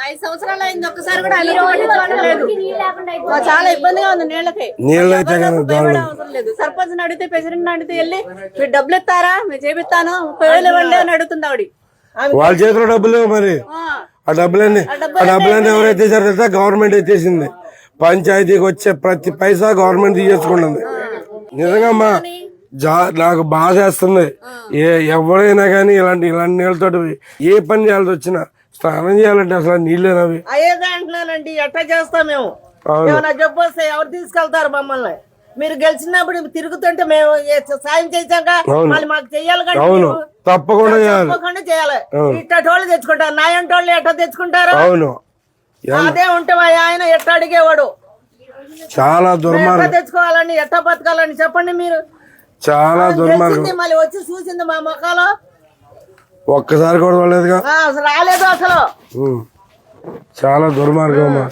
ఐదు సంవత్సరాలు అయింది ఒక్కసారి కూడా అల్లు పట్టించుకోవడం లేదు. మా చాలా ఇబ్బందిగా ఉంది నీళ్ళకి. నీళ్ళైతే కనుక భయపడే అవసరం లేదు. సర్పంచ్ అడిగితే ప్రెసిడెంట్ అడిగితే వెళ్ళి మీరు డబ్బులు ఇస్తారా మీరు చేపిస్తాను. ముప్పై వేలు ఇవ్వండి అని అడుగుతుంది ఆవిడ. వాళ్ళ చేతిలో డబ్బులు మరి. ఆ, ఆ డబ్బులన్నీ ఆ డబ్బులన్నీ ఎవరైతే తెలుసా? గవర్నమెంట్ ఎత్తేసింది. పంచాయతీకి వచ్చే ప్రతి పైసా గవర్నమెంట్ తీసేసుకుంటుంది. నిజంగా అమ్మా జా నాకు బాధ వేస్తుంది ఏ ఎవరైనా కానీ ఇలాంటి ఇలాంటి నీళ్ళతో ఏ పని చేయాల్సి వచ్చినా స్నానం చేయాలంటే అసలు నీళ్ళేనవి అయ్యేదే అంటున్నానండి ఎట్లా చేస్తాం మేము. ఏమైనా జబ్బు వస్తే ఎవరు తీసుకెళ్తారు మమ్మల్ని? మీరు గెలిచినప్పుడు తిరుగుతుంటే మేము సాయం చేశాక. మళ్ళీ మాకు చెయ్యాలి అవును. మీరు తప్పకుండా చేయాలి. తప్పకుండా చేయాలి. ఇట్టోళ్ళు తెచ్చుకుంటారు. నాయంటోళ్ళు ఎట్లా తెచ్చుకుంటారు? అవును. అదే ఉంటే మా ఆయన ఎట్లా అడిగేవాడు? చాలా దుర్మార్గం. తెచ్చుకోవాలని ఎట్లా బతకాలని చెప్పండి మీరు? చాలా దుర్మార్గం. మళ్ళీ వచ్చి చూసింది మా మొక్కలో ఒక్కసారి కూడా అసలు రాలేదు అసలు. చాలా దుర్మార్గం అమ్మా.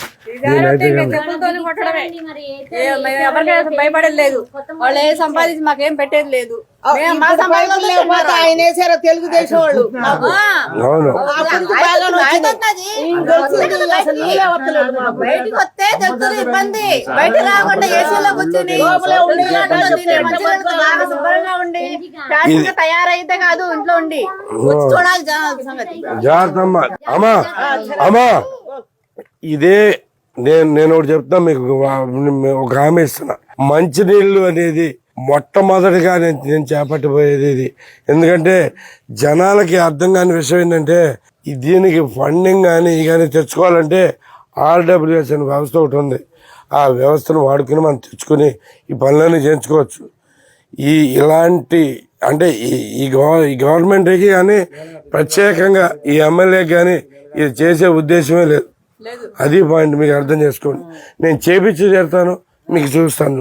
భయపడేది లేదు. వాళ్ళు ఏ సంపాదించి మాకేం పెట్టేది లేదు. తెలుగుదేశం వాళ్ళు. బయటికి వస్తే ఇబ్బంది. బయట రాకుండా ఏసీలో కూర్చుని శుభ్రంగా ఉండి తయారైతే కాదు ఇంట్లో ఉండి వచ్చి చూడాలి జనాల సంగతి. జాగ్రత్త అమ్మా. అమ్మా అమ్మా. ఇదే నేను నేను ఒకటి చెప్తా మీకు ఒక హామీ ఇస్తున్నా. మంచినీళ్ళు అనేది మొట్టమొదటిగా నేను నేను చేపట్టబోయేది ఇది. ఎందుకంటే జనాలకి అర్థం కాని విషయం ఏంటంటే దీనికి ఫండింగ్ కానీ కానీ తెచ్చుకోవాలంటే ఆర్డబ్ల్యూఎస్ అనే వ్యవస్థ ఒకటి ఉంది. ఆ వ్యవస్థను వాడుకుని మనం తెచ్చుకొని ఈ పనులన్నీ చేయించుకోవచ్చు. ఈ ఇలాంటి అంటే ఈ ఈ ఈ గవర్నమెంట్కి కానీ ప్రత్యేకంగా ఈ ఎమ్మెల్యేకి కానీ ఇది చేసే ఉద్దేశమే లేదు. అది పాయింట్ మీకు అర్థం చేసుకోండి. నేను చేపించి చేస్తాను మీకు చూస్తాను.